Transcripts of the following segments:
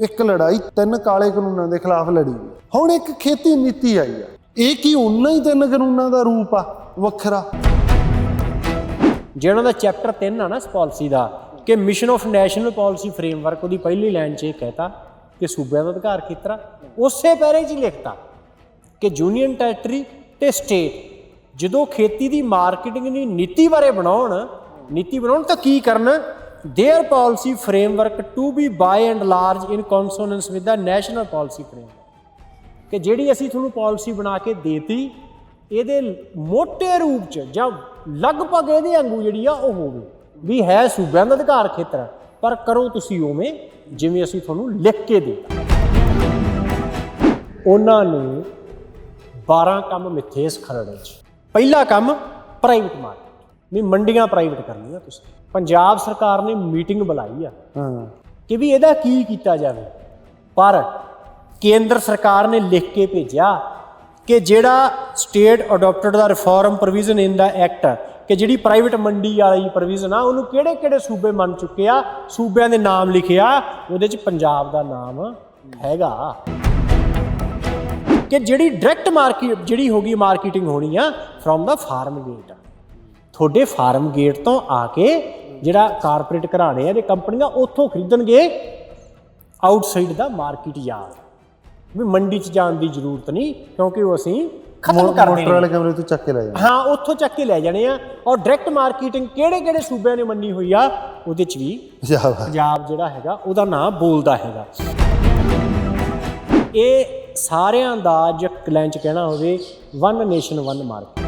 ਇੱਕ ਲੜਾਈ ਤਿੰਨ ਕਾਲੇ ਕਾਨੂੰਨਾਂ ਦੇ ਖਿਲਾਫ ਲੜੀ। ਹੁਣ ਇੱਕ ਖੇਤੀ ਨੀਤੀ ਆਈ ਆ। ਇਹ ਕੀ ਉਹਨਾਂ ਹੀ ਤਿੰਨ ਕਾਨੂੰਨਾਂ ਦਾ ਰੂਪ ਆ, ਵੱਖਰਾ? ਜਿਹੜਾ ਦਾ ਚੈਪਟਰ 3 ਆ ਨਾ ਇਸ ਪਾਲਿਸੀ ਦਾ, ਕਿ mission of national policy framework ਉਹਦੀ ਪਹਿਲੀ ਲਾਈਨ 'ਚ ਇਹ ਕਹਿਤਾ ਕਿ ਸੂਬਿਆਂ ਦਾ ਅਧਿਕਾਰ ਖੇਤਰ ਉਸੇ ਪੈਰੇ 'ਚ ਹੀ ਲਿਖਤਾ ਕਿ ਯੂਨੀਅਨ ਟੈਰੀਟਰੀ ਤੇ ਸਟੇਟ ਜਦੋਂ ਖੇਤੀ ਦੀ ਮਾਰਕੀਟਿੰਗ ਦੀ ਨੀਤੀ ਬਾਰੇ ਬਣਾਉਣ, ਨੀਤੀ ਬਣਾਉਣ ਤਾਂ ਕੀ ਕਰਨ? their policy framework to be by and large in consonance with the national policy framework. ਕਿ ਜਿਹੜੀ ਅਸੀਂ ਤੁਹਾਨੂੰ ਪਾਲਿਸੀ ਬਣਾ ਕੇ ਦੇਤੀ, ਇਹਦੇ ਮੋਟੇ ਰੂਪ ਚ ਜਾਂ ਲਗਭਗ ਇਹਦੇ ਵਾਂਗੂ ਜਿਹੜੀ ਆ ਉਹ ਹੋਵੇ। ਵੀ ਹੈ ਸੂਬਿਆਂ ਦਾ ਅਧਿਕਾਰ ਖੇਤਰ, ਪਰ ਕਰੋ ਤੁਸੀਂ ਉਵੇਂ ਜਿਵੇਂ ਅਸੀਂ ਤੁਹਾਨੂੰ ਲਿਖ ਕੇ ਦਿੱਤਾ। ਉਹਨਾਂ ਨੇ 12 ਕੰਮ ਮਿੱਥੇ ਇਸ ਖਰੜੇ ਚ। ਪਹਿਲਾ ਕੰਮ ਪ੍ਰਾਈਵੇਟ ਮਾਰਕੀਟ ਵੀ ਮੰਡੀਆਂ ਪ੍ਰਾਈਵੇਟ ਕਰਨੀਆਂ ਤੁਸੀਂ। ਪੰਜਾਬ ਸਰਕਾਰ ਨੇ ਮੀਟਿੰਗ ਬੁਲਾਈ ਆ ਹਾਂ। ਕਿ ਵੀ ਇਹਦਾ ਕੀ ਕੀਤਾ ਜਾਵੇ। ਪਰ ਕੇਂਦਰ ਸਰਕਾਰ ਨੇ ਲਿਖ ਕੇ ਭੇਜਿਆ ਕਿ ਜਿਹੜਾ state adapted the reform provision in the act ਕਿ ਜਿਹੜੀ ਪ੍ਰਾਈਵੇਟ ਮੰਡੀ ਵਾਲੀ ਪ੍ਰੋਵੀਜ਼ਨ ਆ ਉਹਨੂੰ ਕਿਹੜੇ ਕਿਹੜੇ ਸੂਬੇ ਮੰਨ ਚੁੱਕੇ ਆ? ਸੂਬਿਆਂ ਦੇ ਨਾਮ ਲਿਖਿਆ ਉਹਦੇ ਚ ਪੰਜਾਬ ਦਾ ਨਾਮ ਹੈਗਾ। ਕਿ ਜਿਹੜੀ ਡਾਇਰੈਕਟ ਮਾਰਕੀਟ ਜਿਹੜੀ ਹੋਗੀ ਮਾਰਕੀਟਿੰਗ ਹੋਣੀ ਆ ਫਰੋਮ ਦਾ ਫਾਰਮ ਗੇਟ ਤੁਹਾਡੇ ਫਾਰਮ ਗੇਟ ਤੋਂ ਆ ਕੇ ਜਿਹੜਾ ਕਾਰਪੋਰੇਟ ਘਰਾਣੇ ਆ ਦੇ ਕੰਪਨੀਆਂ ਉੱਥੋਂ ਖਰੀਦਣਗੇ ਆਊਟਸਾਈਡ ਦਾ ਮਾਰਕੀਟ ਯਾਰਡ ਵੀ ਮੰਡੀ 'ਚ ਜਾਣ ਦੀ ਜ਼ਰੂਰਤ ਨਹੀਂ ਕਿਉਂਕਿ ਉਹ ਅਸੀਂ ਖਤਮ ਕਰ ਮੋਟਰ ਵਾਲੇ ਕਮਰੇ ਤੋਂ ਚੱਕ ਕੇ ਲੈ ਜਾ ਹਾਂ ਉੱਥੋਂ ਚੱਕ ਕੇ ਲੈ ਜਾਣੇ ਆ। ਔਰ ਡਾਇਰੈਕਟ ਮਾਰਕੀਟਿੰਗ ਕਿਹੜੇ ਕਿਹੜੇ ਸੂਬਿਆਂ ਨੇ ਮੰਨੀ ਹੋਈ ਆ ਉਹਦੇ 'ਚ ਵੀ ਪੰਜਾਬ ਜਿਹੜਾ ਹੈਗਾ ਉਹਦਾ ਨਾਮ ਬੋਲਦਾ ਹੈਗਾ। ਇਹ ਸਾਰਿਆਂ ਦਾ ਜੇ ਕਲੈਂਚ ਕਹਿਣਾ ਹੋਵੇ ਵਨ ਨੇਸ਼ਨ ਵਨ ਮਾਰਕੀਟ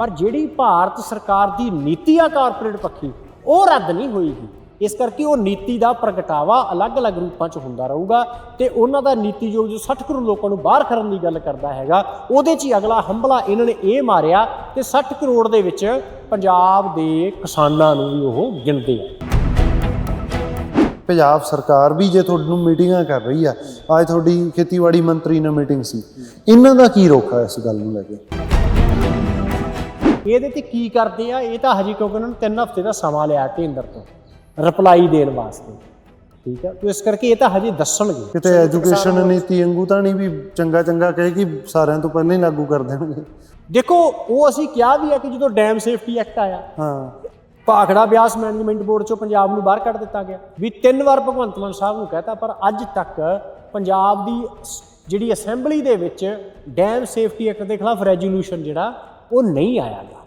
ਪਰ ਜਿਹੜੀ ਭਾਰਤ ਸਰਕਾਰ ਦੀ ਨੀਤੀ ਆ ਕਾਰਪੋਰੇਟ ਪੱਖੀ, ਉਹ ਰੱਦ ਨਹੀਂ ਹੋਏਗੀ। ਇਸ ਕਰਕੇ ਉਹ ਨੀਤੀ ਦਾ ਪ੍ਰਗਟਾਵਾ ਅਲੱਗ-ਅਲੱਗ ਰੂਪਾਂ 'ਚ ਹੁੰਦਾ ਰਹੂਗਾ ਤੇ ਉਹਨਾਂ ਦਾ ਨੀਤੀ ਜੋ ਜੋ 60 ਕਰੋੜ ਲੋਕਾਂ ਨੂੰ ਬਾਹਰ ਕਰਨ ਦੀ ਗੱਲ ਕਰਦਾ ਹੈਗਾ, ਉਹਦੇ 'ਚ ਹੀ ਅਗਲਾ ਹੰਬਲਾ ਇਹਨਾਂ ਨੇ ਇਹ ਮਾਰਿਆ ਤੇ 60 ਕਰੋੜ ਦੇ ਵਿੱਚ ਪੰਜਾਬ ਦੇ ਕਿਸਾਨਾਂ ਨੂੰ ਵੀ ਉਹ ਗਿਣਦੇ ਆ। ਪੰਜਾਬ ਸਰਕਾਰ ਵੀ ਜੇ ਤੁਹਾਨੂੰ ਮੀਟਿੰਗਾਂ ਕਰ ਰਹੀ ਆ, ਅੱਜ ਤੁਹਾਡੀ ਖੇਤੀਬਾੜੀ ਮੰਤਰੀ ਨਾਲ ਮੀਟਿੰਗ ਸੀ। ਇਹਨਾਂ ਦਾ ਕੀ ਰੋਖਾ ਇਸ ਗੱਲ ਨੂੰ ਲੈ ਕੇ? ਇਹਦੇ ਤੇ ਕੀ ਕਰਦੇ ਆ? ਇਹ ਤਾਂ ਹਜੇ ਕਿਉਂਕਿ ਉਹਨਾਂ ਨੂੰ 3 ਹਫ਼ਤੇ ਦਾ ਸਮਾਂ ਲਿਆ ਕੇਂਦਰ ਤੋਂ ਰਿਪਲਾਈ ਦੇਣ ਵਾਸਤੇ। ਠੀਕ ਹੈ ਤੇ ਇਸ ਕਰਕੇ ਇਹ ਤਾਂ ਹਜੇ ਦੱਸਣਗੇ। ਕਿਤੇ ਐਜੂਕੇਸ਼ਨ ਨੀਤੀ ਵਾਂਗੂ ਤਾਂ ਨਹੀਂ ਵੀ ਚੰਗਾ ਚੰਗਾ ਕਹੇ ਕਿ ਸਾਰਿਆਂ ਤੋਂ ਪਹਿਲਾਂ ਹੀ ਲਾਗੂ ਕਰ ਦੇਣਗੇ। ਦੇਖੋ ਉਹ ਅਸੀਂ ਕਿਹਾ ਵੀ ਆ ਕਿ ਜਦੋਂ ਡੈਮ ਸੇਫਟੀ ਐਕਟ ਆਇਆ ਹਾਂ। ਭਾਖੜਾ ਬਿਆਸ ਮੈਨੇਜਮੈਂਟ ਬੋਰਡ ਚੋਂ ਪੰਜਾਬ ਨੂੰ ਬਾਹਰ ਕੱਢ ਦਿੱਤਾ ਗਿਆ। ਵੀ ਤਿੰਨ ਵਾਰ ਭਗਵੰਤ ਮਾਨ ਸਾਹਿਬ ਨੂੰ ਕਹਤਾ ਪਰ ਅੱਜ ਤੱਕ ਪੰਜਾਬ ਦੀ ਜਿਹੜੀ ਅਸੈਂਬਲੀ ਦੇ ਵਿੱਚ ਡੈਮ ਸੇਫਟੀ ਐਕਟ ਦੇ ਖਿਲਾਫ ਰੈਜ਼ੋਲੂਸ਼ਨ ਜਿਹੜਾ ਉਹ ਨਹੀਂ ਆਇਆ ਗਾ।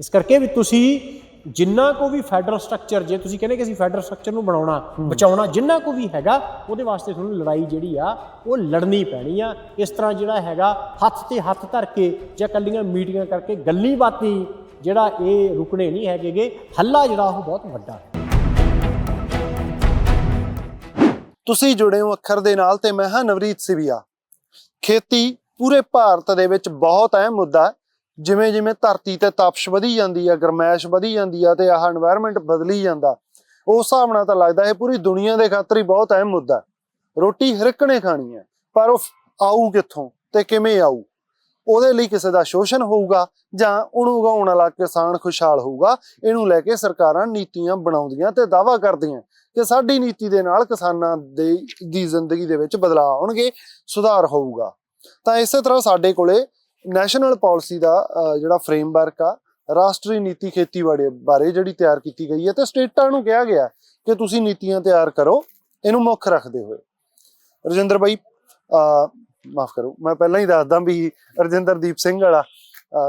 ਇਸ ਕਰਕੇ ਵੀ ਤੁਸੀਂ ਜਿੰਨਾ ਕੋ ਵੀ ਫੈਡਰਲ ਸਟਰਕਚਰ ਜੇ ਤੁਸੀਂ ਕਹਿੰਦੇ ਕਿ ਅਸੀਂ ਫੈਡਰਲ ਸਟਰਕਚਰ ਨੂੰ ਬਣਾਉਣਾ ਬਚਾਉਣਾ ਜਿੰਨਾ ਕੋ ਵੀ ਹੈਗਾ ਉਹਦੇ ਵਾਸਤੇ ਤੁਹਾਨੂੰ ਲੜਾਈ ਜਿਹੜੀ ਆ ਉਹ ਲੜਨੀ ਪੈਣੀ ਆ। ਇਸ ਤਰ੍ਹਾਂ ਜਿਹੜਾ ਹੈਗਾ ਹੱਥ ਤੇ ਹੱਥ ਧਰ ਕੇ ਜਾਂ ਕੱਲੀਆਂ ਮੀਟਿੰਗਾਂ ਕਰਕੇ ਗੱਲੀ ਬਾਤੀ ਜਿਹੜਾ ਇਹ ਰੁਕਣੇ ਨਹੀਂ ਹੈਗੇਗੇ ਹੱਲਾ ਜਿਹੜਾ ਉਹ ਬਹੁਤ ਵੱਡਾ ਹੈ। ਤੁਸੀਂ ਜੁੜੇ ਹੋ ਅੱਖਰ ਦੇ ਨਾਲ ਤੇ ਮੈਂ ਹਾਂ ਨਵਰੀਤ ਸਿਵਿਆ। ਖੇਤੀ ਪੂਰੇ ਭਾਰਤ ਦੇ ਵਿੱਚ ਬਹੁਤ ਅਹਿਮ ਮੁੱਦਾ ਹੈ। ਜਿਵੇਂ ਜਿਵੇਂ ਧਰਤੀ ਤੇ ਤਪਸ਼ ਵਧੀ ਜਾਂਦੀ ਆ, ਗਰਮੈਸ਼ ਵਧੀ ਜਾਂਦੀ ਆ ਤੇ ਆਹ এনवायरमेंट ਬਦਲੀ ਜਾਂਦਾ, ਉਸ ਹਿਸਾਬ ਨਾਲ ਤਾਂ ਲੱਗਦਾ ਇਹ ਪੂਰੀ ਦੁਨੀਆ ਦੇ ਖਾਤਰ ਹੀ ਬਹੁਤ ਅਹਿਮ ਮੁੱਦਾ ਰੋਟੀ ਹਰ ਇੱਕ ਖਾਣੀ ਹੈ, ਪਰ ਉਹ ਆਊ ਕਿੱਥੋਂ ਤੇ ਕਿਵੇਂ ਆਊ? ਉਹਦੇ ਲਈ ਕਿਸੇ ਦਾ ਸ਼ੋਸ਼ਣ ਹੋਊਗਾ ਜਾਂ ਉਹਨੂੰ ਉਗਾਉਣ ਵਾਲਾ ਕਿਸਾਨ ਖੁਸ਼ਹਾਲ ਹੋਊਗਾ, ਇਹਨੂੰ ਲੈ ਕੇ ਸਰਕਾਰਾਂ ਨੀਤੀਆਂ ਬਣਾਉਂਦੀਆਂ ਤੇ ਦਾਵਾ ਕਰਦੀਆਂ ਕਿ ਸਾਡੀ ਨੀਤੀ ਦੇ ਨਾਲ ਕਿਸਾਨਾਂ ਦੇ, ਦੀ ਜ਼ਿੰਦਗੀ ਦੇ ਵਿੱਚ ਬਦਲਾਅ ਆਉਣਗੇ, ਸੁਧਾਰ ਹੋਊਗਾ। ਤਾਂ ਇਸੇ ਤਰ੍ਹਾਂ ਸਾਡੇ ਕੋਲੇ ਨੈਸ਼ਨਲ ਪਾਲਿਸੀ ਦਾ ਜਿਹੜਾ ਫਰੇਮਵਰਕ ਆ ਰਾਸ਼ਟਰੀ ਨੀਤੀ ਖੇਤੀਬਾੜੀ ਬਾਰੇ ਜਿਹੜੀ ਤਿਆਰ ਕੀਤੀ ਗਈ ਹੈ ਤੇ ਸਟੇਟਾਂ ਨੂੰ ਕਿਹਾ ਗਿਆ ਕਿ ਤੁਸੀਂ ਨੀਤੀਆਂ ਤਿਆਰ ਕਰੋ ਇਹਨੂੰ ਮੁੱਖ ਰੱਖਦੇ ਹੋਏ। ਰਜਿੰਦਰ ਬਾਈ ਮਾਫ ਕਰੋ ਮੈਂ ਪਹਿਲਾਂ ਹੀ ਦੱਸਦਾ ਵੀ ਰਜਿੰਦਰਦੀਪ ਸਿੰਘ ਵਾਲਾ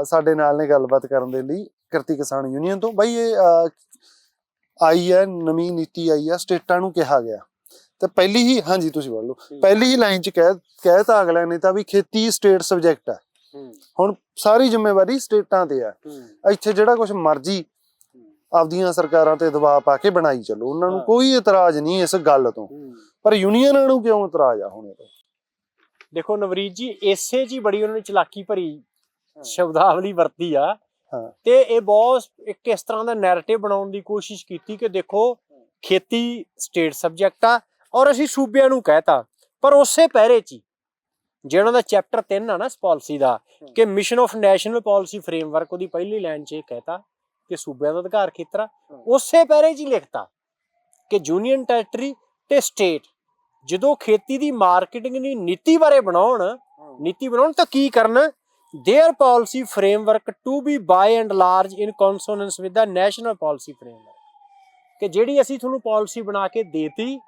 ਸਾਡੇ ਨਾਲ ਨੇ ਗੱਲਬਾਤ ਕਰਨ ਦੇ ਲਈ ਕਿਰਤੀ ਕਿਸਾਨ ਯੂਨੀਅਨ ਤੋਂ। ਬਾਈ ਇਹ ਆਈ ਹੈ ਨਵੀਂ ਨੀਤੀ ਆਈ ਹੈ ਸਟੇਟਾਂ ਨੂੰ ਕਿਹਾ ਗਿਆ। ਤੇ ਪਹਿਲੀ ਹੀ ਹਾਂਜੀ ਤੁਸੀਂ ਬੋਲ ਲਓ। ਪਹਿਲੀ ਹੀ ਲਾਈਨ ਚ ਕਹਿ ਕਹਿਤਾ ਅਗਲਿਆਂ ਨੇ ਤਾਂ ਵੀ ਖੇਤੀ ਸਟੇਟ ਸਬਜੈਕਟ ਹੈ। ਹੁਣ ਸਾਰੀ ਜ਼ਿੰਮੇਵਾਰੀ ਸਟੇਟਾਂ ਤੇ ਹੈ। ਇੱਥੇ ਜਿਹੜਾ ਕੁਝ ਮਰਜ਼ੀ ਆਪਦੀਆਂ ਸਰਕਾਰਾਂ ਤੇ ਦਬਾਅ ਪਾ ਕੇ ਬਣਾਈ ਚੱਲੋ। ਉਹਨਾਂ ਨੂੰ। ਕੋਈ ਇਤਰਾਜ਼ ਨਹੀਂ ਇਸ ਗੱਲ ਤੋਂ। ਪਰ ਯੂਨੀਅਨਾਂ ਨੂੰ ਕਿਉਂ ਇਤਰਾਜ਼ ਆ ਹੁਣ ਇਹ ਤੋਂ? ਦੇਖੋ ਨਵਰੀਤ ਜੀ ਇਸੇ ਜੀ ਬੜੀ ਉਹਨਾਂ ਨੇ ਚਲਾਕੀ ਭਰੀ ਸ਼ਬਦਾਵਲੀ ਵਰਤੀ ਆ। ਤੇ ਇਹ ਬਹੁਤ ਇੱਕ ਇਸ ਤਰ੍ਹਾਂ ਦਾ ਨੈਰੇਟਿਵ ਬਣਾਉਣ ਦੀ ਕੋਸ਼ਿਸ਼ ਕੀਤੀ ਕਿ ਦੇਖੋ ਖੇਤੀ ਸਟੇਟ ਸਬਜੈਕਟ ਆ ਔਰ ਅਸੀਂ ਸੂਬਿਆਂ ਨੂੰ ਕਹਿਤਾ ਪਰ ਉਸੇ ਪਹਿਰੇ 'ਚ ਹੀ ਜਿਹੜਾ ਦਾ ਚੈਪਟਰ 3 ਆ ਨਾ ਇਸ ਪਾਲਿਸੀ ਦਾ ਕਿ mission of national policy framework ਉਹਦੀ ਪਹਿਲੀ ਲਾਈਨ 'ਚ ਇਹ ਕਹਤਾ ਕਿ ਸੂਬਿਆਂ ਦਾ ਅਧਿਕਾਰ ਖੇਤਰ ਉਸੇ ਪੈਰੇ 'ਚ ਹੀ ਲਿਖਤਾ ਕਿ ਯੂਨੀਅਨ ਟੈਰੀਟਰੀ ਤੇ ਸਟੇਟ ਜਦੋਂ ਖੇਤੀ ਦੀ ਮਾਰਕੀਟਿੰਗ ਦੀ ਨੀਤੀ ਬਾਰੇ ਬਣਾਉਣ ਨੀਤੀ ਬਣਾਉਣ ਤਾਂ ਕੀ ਕਰਨ? Their policy framework to be by and large in consonance with the national policy framework ਕਿ ਜਿਹੜੀ ਅਸੀਂ ਤੁਹਾਨੂੰ ਪਾਲਿਸੀ ਬਣਾ ਕੇ ਦੇਤੀ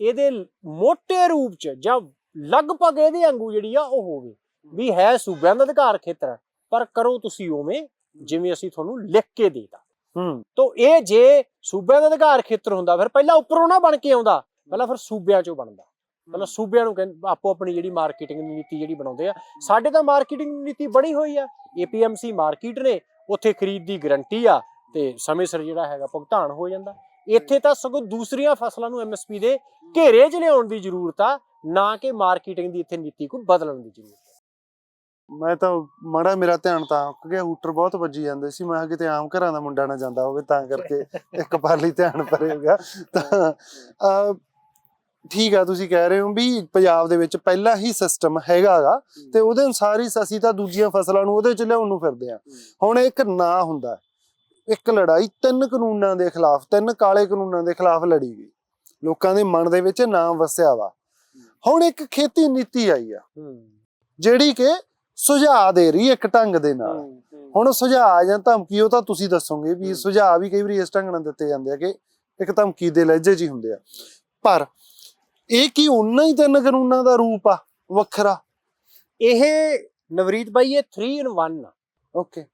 ਇਹਦੇ ਮੋਟੇ ਰੂਪ ਚ ਜਾਂ ਲਗਭਗ ਇਹਦੇ ਵਾਂਗੂ ਜਿਹੜੀ ਆ ਉਹ ਹੋਵੇ ਵੀ ਹੈ ਸੂਬਿਆਂ ਦਾ ਅਧਿਕਾਰ ਖੇਤਰ ਪਰ ਕਰੋ ਤੁਸੀਂ ਉਵੇਂ ਜਿਵੇਂ ਅਸੀਂ ਤੁਹਾਨੂੰ ਲਿਖ ਕੇ ਦੇਤਾ ਹੂੰ। ਤੋ ਇਹ ਜੇ ਸੂਬਿਆਂ ਦਾ ਅਧਿਕਾਰ ਖੇਤਰ ਹੁੰਦਾ ਫਿਰ ਪਹਿਲਾਂ ਉੱਪਰੋਂ ਨਾ ਬਣ ਕੇ ਆਉਂਦਾ ਪਹਿਲਾਂ ਫਿਰ ਸੂਬਿਆਂ ਚੋਂ ਬਣਦਾ। ਪਹਿਲਾਂ ਸੂਬਿਆਂ ਨੂੰ ਆਪੋ ਆਪਣੀ ਜਿਹੜੀ ਮਾਰਕੀਟਿੰਗ ਨੀਤੀ ਜਿਹੜੀ ਬਣਾਉਂਦੇ ਆ ਸਾਡੇ ਤਾਂ ਮਾਰਕੀਟਿੰਗ ਨੀਤੀ ਬਣੀ ਹੋਈ ਆ। ਏਪੀਐਮਸੀ ਮਾਰਕੀਟ ਨੇ ਉੱਥੇ ਖਰੀਦ ਦੀ ਗਰੰਟੀ ਆ ਤੇ ਸਮੇਂ ਸਿਰ ਜਿਹੜਾ ਹੈਗਾ ਭੁਗਤਾਨ ਹੋ ਜਾਂਦਾ। ਇੱਥੇ ਤਾਂ ਸਗੋਂ ਦੂਸਰੀਆਂ ਫਸਲਾਂ ਨੂੰ ਐਮਐਸਪੀ ਦੇ ਘੇਰੇ 'ਚ ਲਿਆਉਣ ਦੀ ਜ਼ਰੂਰਤ ਆ ਨਾ ਕਿ ਮਾਰਕੀਟਿੰਗ ਦੀ ਇੱਥੇ ਨੀਤੀ ਕੋਈ ਬਦਲਣ ਦੀ ਜ਼ਰੂਰਤ ਆ। ਮੈਂ ਤਾਂ ਮਾੜਾ ਮੇਰਾ ਧਿਆਨ ਤਾਂ ਉੱਕ ਹੂਟਰ ਬਹੁਤ ਵੱਜੀ ਜਾਂਦੇ ਸੀ। ਮੈਂ ਕਿਤੇ ਆਮ ਘਰਾਂ ਦਾ ਮੁੰਡਾ ਨਾ ਜਾਂਦਾ ਹੋਵੇ, ਤਾਂ ਕਰਕੇ ਇੱਕ ਪਾਲੀ ਧਿਆਨ ਪਰੇਗਾ ਤਾਂ ਠੀਕ ਆ, ਤੁਸੀਂ ਕਹਿ ਰਹੇ ਹੋ ਵੀ ਪੰਜਾਬ ਦੇ ਵਿੱਚ ਪਹਿਲਾਂ ਹੀ ਸਿਸਟਮ ਹੈਗਾਗਾ ਤੇ ਉਹਦੇ ਅਨੁਸਾਰ ਹੀ ਅਸੀਂ ਤਾਂ ਦੂਜੀਆਂ ਫਸਲਾਂ ਨੂੰ ਉਹਦੇ ਚ ਲਿਆਉਣ ਨੂੰ ਫਿਰਦੇ ਆ। ਹੁਣ ਇੱਕ ਨਾਂ ਹੁੰਦਾ। ਇੱਕ ਲੜਾਈ ਤਿੰਨ ਕਾਨੂੰਨਾਂ ਦੇ ਖਿਲਾਫ, ਤਿੰਨ ਕਾਲੇ ਕਾਨੂੰਨਾਂ ਦੇ ਖਿਲਾਫ ਲੜੀ ਗਈ। ਲੋਕਾਂ ਦੇ ਮਨ ਦੇ ਵਿੱਚ ਨਾਂ ਵਸਿਆ ਵਾ। ਹੁਣ ਇੱਕ ਖੇਤੀ ਨੀਤੀ ਆਈ ਆ। ਜਿਹੜੀ ਕਿ ਸੁਝਾਅ ਦੇ ਰਹੀ ਇੱਕ ਢੰਗ ਦੇ ਨਾਲ। ਹੁਣ ਸੁਝਾਅ ਜਾਂ ਧਮਕੀ ਉਹ ਤਾਂ ਤੁਸੀਂ ਦੱਸੋਗੇ ਵੀ। ਸੁਝਾਅ ਵੀ ਕਈ ਵਾਰੀ ਇਸ ਢੰਗ ਨਾਲ ਦਿੱਤੇ ਜਾਂਦੇ ਆ ਕਿ ਇੱਕ ਧਮਕੀ ਦੇ ਲਹਿਜੇ ਹੀ ਹੁੰਦੇ ਆ। ਪਰ ਇਹ ਕੀ ਉਹਨਾਂ ਹੀ ਤਿੰਨ ਕਾਨੂੰਨਾਂ ਦਾ ਰੂਪ ਆ ਵੱਖਰਾ? ਇਹ ਨਵਰੀਤ ਬਾਈ ਇਹ 3 ਇਨ 1 ਆ। ਓਕੇ।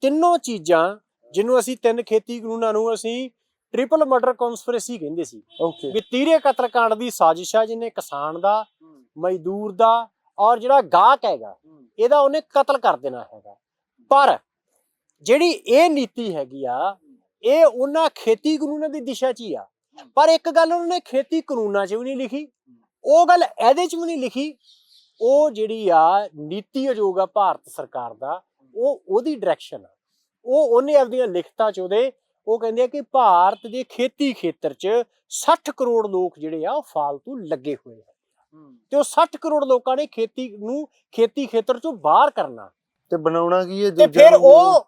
ਤਿੰਨੋਂ ਚੀਜ਼ਾਂ ਜਿਹਨੂੰ ਅਸੀਂ ਤਿੰਨ ਖੇਤੀ ਕਾਨੂੰਨਾਂ ਨੂੰ ਅਸੀਂ ਟ੍ਰਿਪਲ ਮਰਡਰ ਕਨਸਪੀਰੇਸੀ ਕਹਿੰਦੇ ਸੀ। ਓਕੇ ਵੀ ਤੀਰੇ ਕਤਲकांड ਦੀ ਸਾਜ਼ਿਸ਼ ਆ ਜਿਹਨੇ ਕਿਸਾਨ ਦਾ ਮਜ਼ਦੂਰ ਦਾ ਔਰ ਜਿਹੜਾ ਗਾਹਕ ਹੈਗਾ ਇਹਦਾ ਉਹਨੇ ਕਤਲ ਕਰ ਦੇਣਾ ਹੈਗਾ। ਪਰ ਜਿਹੜੀ ਇਹ ਨੀਤੀ ਹੈਗੀ ਆ ਇਹ ਉਹਨਾਂ ਖੇਤੀ ਕਾਨੂੰਨਾਂ ਦੀ ਦਿਸ਼ਾ 'ਚ ਹੀ ਆ। ਪਰ ਇੱਕ ਗੱਲ ਉਹਨਾਂ ਨੇ ਖੇਤੀ ਕਾਨੂੰਨਾਂ 'ਚ ਵੀ ਨਹੀਂ ਲਿਖੀ। ਉਹ ਗੱਲ ਇਹਦੇ 'ਚ ਵੀ ਨਹੀਂ ਲਿਖੀ। ਉਹ ਜਿਹੜੀ ਆ ਨੀਤੀ ਆਯੋਗ ਆ ਭਾਰਤ ਸਰਕਾਰ ਦਾ ਉਹ ਉਹਦੀ ਡਾਇਰੈਕਸ਼ਨ ਆ। ਉਹ ਉਹਨੇ ਆਪਣੀਆਂ ਲਿਖਤਾਂ 'ਚ ਉਹਦੇ ਉਹ ਕਹਿੰਦੇ ਆ ਕਿ ਭਾਰਤ ਦੇ ਖੇਤੀ ਖੇਤਰ 'ਚ 60 ਕਰੋੜ ਲੋਕ ਜਿਹੜੇ ਆ ਉਹ ਫਾਲਤੂ ਲੱਗੇ ਹੋਏ ਆ। ਤੇ ਉਹ 60 ਕਰੋੜ ਲੋਕਾਂ ਨੇ ਖੇਤੀ ਨੂੰ ਖੇਤੀ ਖੇਤਰ 'ਚੋਂ ਬਾਹਰ ਕਰਨਾ। ਤੇ ਬਣਾਉਣਾ ਕੀ ਹੈ? ਤੇ ਫਿਰ ਉਹ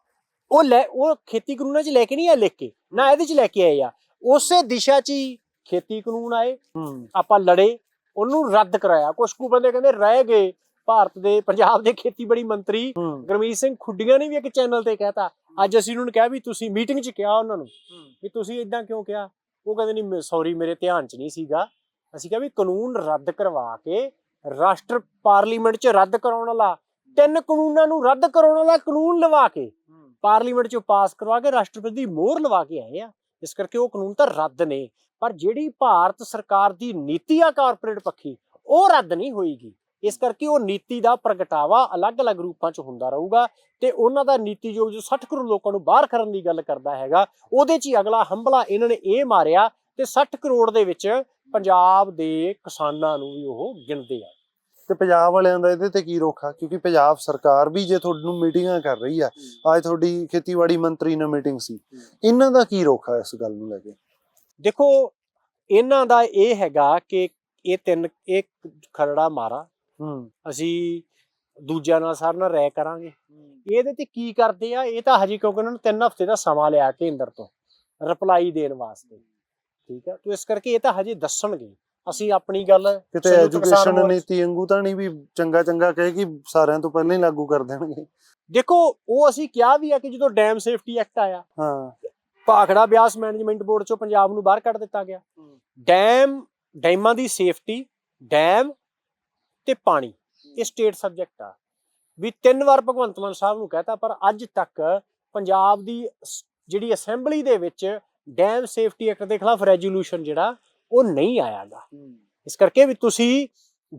ਉਹ ਲੈ ਉਹ ਖੇਤੀ ਕਾਨੂੰਨਾਂ 'ਚ ਲੈ ਕੇ ਨਹੀਂ ਆ ਲਿਖ ਕੇ ਨਾ ਇਹਦੇ 'ਚ ਲੈ ਕੇ ਆਏ ਆ। ਉਸੇ ਦਿਸ਼ਾ 'ਚ ਹੀ ਖੇਤੀ ਕਾਨੂੰਨ ਆਏ ਆਪਾਂ ਲੜੇ ਉਹਨੂੰ ਰੱਦ ਕਰਾਇਆ। ਕੁਝ ਕੁ ਬੰਦੇ ਕਹਿੰਦੇ ਰਹਿ ਗਏ ਭਾਰਤ ਦੇ ਪੰਜਾਬ ਦੇ ਖੇਤੀਬਾੜੀ ਮੰਤਰੀ ਗੁਰਮੀਤ ਸਿੰਘ ਖੁੱਡੀਆਂ ਨੇ ਵੀ ਇੱਕ ਚੈਨਲ ਤੇ ਕਹਿਤਾ। ਅੱਜ ਅਸੀਂ ਉਹਨਾਂ ਨੂੰ ਕਿਹਾ ਵੀ ਤੁਸੀਂ ਮੀਟਿੰਗ 'ਚ ਕਿਹਾ ਉਹਨਾਂ ਨੂੰ ਵੀ ਤੁਸੀਂ ਇਦਾਂ ਕਿਉਂ ਕਿਹਾ? ਉਹ ਕਹਿੰਦੇ ਨਹੀਂ ਸੌਰੀ ਮੇਰੇ ਧਿਆਨ 'ਚ ਨਹੀਂ ਸੀਗਾ। ਅਸੀਂ ਕਿਹਾ ਵੀ ਕਾਨੂੰਨ ਰੱਦ ਕਰਵਾ ਕੇ ਰਾਸ਼ਟਰ ਪਾਰਲੀਮੈਂਟ 'ਚ ਰੱਦ ਕਰਾਉਣ ਵਾਲਾ ਤਿੰਨ ਕਾਨੂੰਨਾਂ ਨੂੰ ਰੱਦ ਕਰਾਉਣ ਵਾਲਾ ਕਾਨੂੰਨ ਲਵਾ ਕੇ ਪਾਰਲੀਮੈਂਟ 'ਚ ਪਾਸ ਕਰਵਾ ਕੇ ਰਾਸ਼ਟਰਪਤੀ ਦੀ ਮੋਹਰ ਲਵਾ ਕੇ ਆਏ ਆ। ਇਸ ਕਰਕੇ ਉਹ ਕਾਨੂੰਨ ਤਾਂ ਰੱਦ ਨੇ ਪਰ ਜਿਹੜੀ ਭਾਰਤ ਸਰਕਾਰ ਦੀ ਨੀਤੀ ਆ ਕਾਰਪੋਰੇਟ ਪੱਖੀ ਉਹ ਰੱਦ ਨਹੀਂ ਹੋਏਗੀ ਇਸ ਕਰਕੇ ਉਹ ਨੀਤੀ ਦਾ ਪ੍ਰਗਟਾਵਾ ਅਲੱਗ-ਅਲੱਗ ਰੂਪਾਂ 'ਚ ਹੁੰਦਾ ਰਹੂਗਾ ਤੇ ਉਹਨਾਂ ਦਾ ਨੀਤੀਯੋਗ ਜੋ 60 ਕਰੋੜ ਲੋਕਾਂ ਨੂੰ ਬਾਹਰ ਕਰਨ ਦੀ ਗੱਲ ਕਰਦਾ ਹੈਗਾ ਉਹਦੇ 'ਚ ਹੀ ਅਗਲਾ ਹੰਬਲਾ ਇਹਨਾਂ ਨੇ ਇਹ ਮਾਰਿਆ ਤੇ 60 ਕਰੋੜ ਦੇ ਵਿੱਚ ਪੰਜਾਬ ਦੇ ਕਿਸਾਨਾਂ ਨੂੰ ਵੀ ਉਹ ਗਿਣਦੇ ਆ। ਤੇ ਪੰਜਾਬ ਵਾਲਿਆਂ ਦਾ ਇਹਦੇ ਤੇ ਕੀ ਰੋਖਾ ਕਿਉਂਕਿ ਪੰਜਾਬ ਸਰਕਾਰ ਵੀ ਜੇ ਤੁਹਾਨੂੰ ਮੀਟਿੰਗਾਂ ਕਰ ਰਹੀ ਆ ਅੱਜ ਤੁਹਾਡੀ ਖੇਤੀਬਾੜੀ ਮੰਤਰੀ ਨਾਲ ਮੀਟਿੰਗ ਸੀ। ਇਹਨਾਂ ਦਾ ਕੀ ਰੋਖਾ ਇਸ ਗੱਲ ਨੂੰ ਲੈ ਕੇ? ਦੇਖੋ ਇਹਨਾਂ ਦਾ ਇਹ ਹੈਗਾ ਕਿ ਇਹ ਤਿੰਨ ਇਹ ਖਰੜਾ ਮਾਰਾ ਅਸੀਂ ਦੂਜਿਆਂ ਨਾਲ ਸਾਰਿਆਂ ਨਾਲ ਰਾਇ ਕਰਾਂਗੇ। ਇਹਦੇ ਤੇ ਕੀ ਕਰਦੇ ਆ ਇਹ ਤਾਂ ਹਜੇ ਕਿਉਂਕਿ ਉਹਨਾਂ ਨੂੰ ਤਿੰਨ ਹਫ਼ਤੇ ਦਾ ਸਮਾਂ ਲਿਆ ਕੇਂਦਰ ਤੋਂ ਰਿਪਲਾਈ ਦੇਣ ਵਾਸਤੇ। ਠੀਕ ਹੈ ਤੋ ਇਸ ਕਰਕੇ ਇਹ ਤਾਂ ਹਜੇ ਦੱਸਣਗੇ। ਅਸੀਂ ਆਪਣੀ ਗੱਲ ਕਿਤੇ ਐਜੂਕੇਸ਼ਨ ਨੀਤੀ ਵਾਂਗੂ ਤਾਂ ਨਹੀਂ ਵੀ ਚੰਗਾ ਚੰਗਾ ਕਹੇ ਕਿ ਸਾਰਿਆਂ ਤੋਂ ਪਹਿਲਾਂ ਹੀ ਲਾਗੂ ਕਰ ਦੇਣਗੇ। ਦੇਖੋ ਉਹ ਅਸੀਂ ਕਿਹਾ ਵੀ ਆ ਕਿ ਜਦੋਂ ਡੈਮ ਸੇਫਟੀ ਐਕਟ ਆਇਆ ਹਾਂ। ਭਾਖੜਾ ਬਿਆਸ ਮੈਨੇਜਮੈਂਟ ਬੋਰਡ ਚੋਂ ਪੰਜਾਬ ਨੂੰ ਬਾਹਰ ਕੱਢ ਦਿੱਤਾ ਗਿਆ। ਡੈਮ ਡੈਮਾਂ ਦੀ ਸੇਫਟੀ ਡੈਮ ਤੇ ਪਾਣੀ ਇਹ ਸਟੇਟ ਸਬਜੈਕਟ ਆ। ਵੀ ਤਿੰਨ ਵਾਰ ਭਗਵੰਤ ਮਾਨ ਸਾਹਿਬ ਨੂੰ ਕਹਤਾ ਪਰ ਅੱਜ ਤੱਕ ਪੰਜਾਬ ਦੀ ਜਿਹੜੀ ਅਸੈਂਬਲੀ ਦੇ ਵਿੱਚ ਡੈਮ ਸੇਫਟੀ ਐਕਟ ਦੇ ਖਿਲਾਫ ਰੈਜ਼ੋਲੂਸ਼ਨ ਜਿਹੜਾ ਉਹ ਨਹੀਂ ਆਇਆਗਾ। ਇਸ ਕਰਕੇ ਵੀ ਤੁਸੀਂ